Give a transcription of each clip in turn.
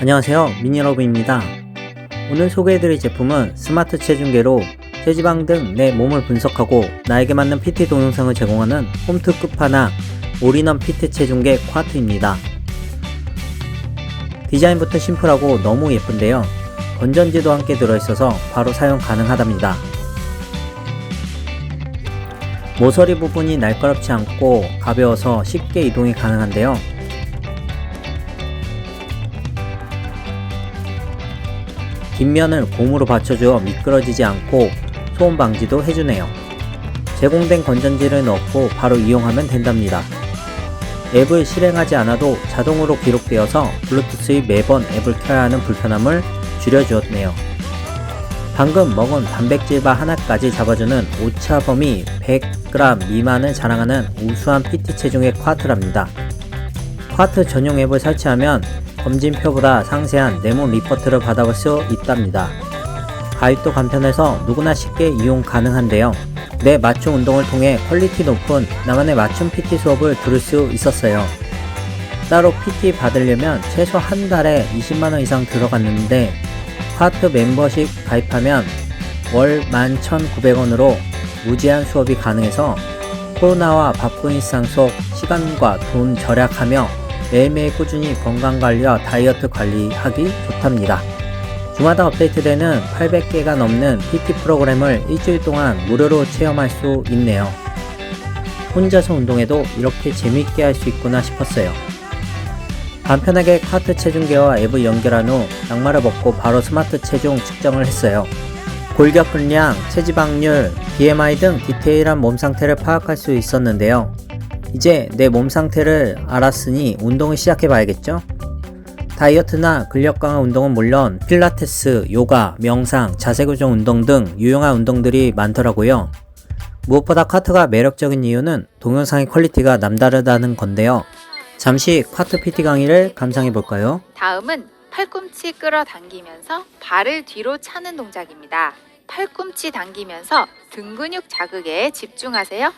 안녕하세요. 미니러브입니다. 오늘 소개해드릴 제품은 스마트 체중계로 체지방 등 내 몸을 분석하고 나에게 맞는 PT 동영상을 제공하는 홈트 끝판왕 올인원 PT 체중계 쿼트입니다. 디자인부터 심플하고 너무 예쁜데요. 건전지도 함께 들어있어서 바로 사용 가능하답니다. 모서리 부분이 날카롭지 않고 가벼워서 쉽게 이동이 가능한데요 뒷면을 고무로 받쳐주어 미끄러지지 않고 소음 방지도 해주네요. 제공된 건전지를 넣고 바로 이용하면 된답니다. 앱을 실행하지 않아도 자동으로 기록되어서 블루투스의 매번 앱을 켜야 하는 불편함을 줄여주었네요. 방금 먹은 단백질바 하나까지 잡아주는 오차 범위 100g 미만을 자랑하는 우수한 PT 체중의 쿼트랍니다. 쿼트 전용 앱을 설치하면 검진표보다 상세한 내몸 리포트를 받아볼 수 있답니다. 가입도 간편해서 누구나 쉽게 이용 가능한데요. 내 맞춤 운동을 통해 퀄리티 높은 나만의 맞춤 PT 수업을 들을 수 있었어요. 따로 PT 받으려면 최소 한 달에 20만원 이상 들어갔는데 파트 멤버십 가입하면 월 11,900원으로 무제한 수업이 가능해서 코로나와 바쁜 일상 속 시간과 돈 절약하며 매일매일 꾸준히 건강관리와 다이어트 관리하기 좋답니다. 주마다 업데이트되는 800개가 넘는 PT 프로그램을 일주일 동안 무료로 체험할 수 있네요. 혼자서 운동해도 이렇게 재밌게 할 수 있구나 싶었어요. 간편하게 카트 체중계와 앱을 연결한 후 양말을 벗고 바로 스마트 체중 측정을 했어요. 골격 근량, 체지방률, BMI 등 디테일한 몸 상태를 파악할 수 있었는데요. 이제 내 몸 상태를 알았으니 운동을 시작해 봐야겠죠? 다이어트나 근력 강화 운동은 물론 필라테스, 요가, 명상, 자세 교정 운동 등 유용한 운동들이 많더라고요. 무엇보다 카트가 매력적인 이유는 동영상의 퀄리티가 남다르다는 건데요. 잠시 카트 PT 강의를 감상해 볼까요? 다음은 팔꿈치 끌어당기면서 발을 뒤로 차는 동작입니다. 팔꿈치 당기면서 등 근육 자극에 집중하세요.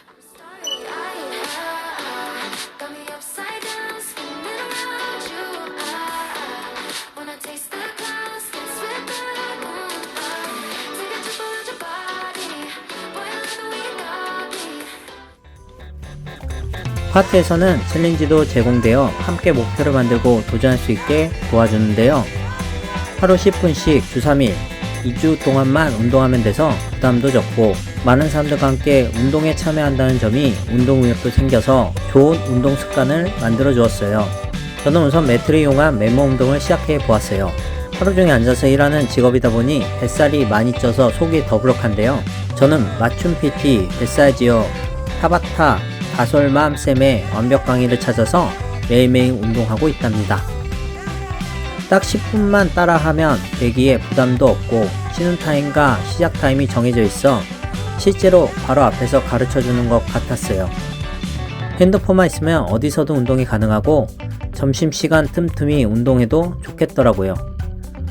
파트에서는 챌린지도 제공되어 함께 목표를 만들고 도전할 수 있게 도와주는데요. 하루 10분씩 주 3일, 2주 동안만 운동하면 돼서 부담도 적고 많은 사람들과 함께 운동에 참여한다는 점이 운동 의욕도 생겨서 좋은 운동 습관을 만들어 주었어요. 저는 우선 매트를 이용한 맨몸 운동을 시작해 보았어요. 하루 종일 앉아서 일하는 직업이다 보니 뱃살이 많이 쪄서 속이 더부룩한데요. 저는 맞춤 PT, 뱃살지어, 타바타, 가솔맘 쌤의 완벽 강의를 찾아서 매일매일 운동하고 있답니다. 딱 10분만 따라하면 되기에 부담도 없고 쉬는 타임과 시작 타임이 정해져 있어 실제로 바로 앞에서 가르쳐 주는 것 같았어요. 핸드폰만 있으면 어디서도 운동이 가능하고 점심시간 틈틈이 운동해도 좋겠더라고요.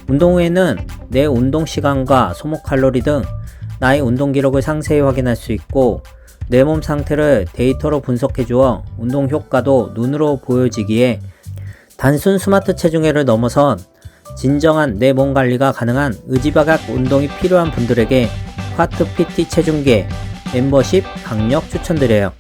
운동 후에는 내 운동 시간과 소모 칼로리 등 나의 운동 기록을 상세히 확인할 수 있고 내 몸 상태를 데이터로 분석해 주어 운동 효과도 눈으로 보여지기에 단순 스마트 체중계를 넘어선 진정한 내 몸 관리가 가능한 의지박약 운동이 필요한 분들에게 파트 PT 체중계 멤버십 강력 추천드려요.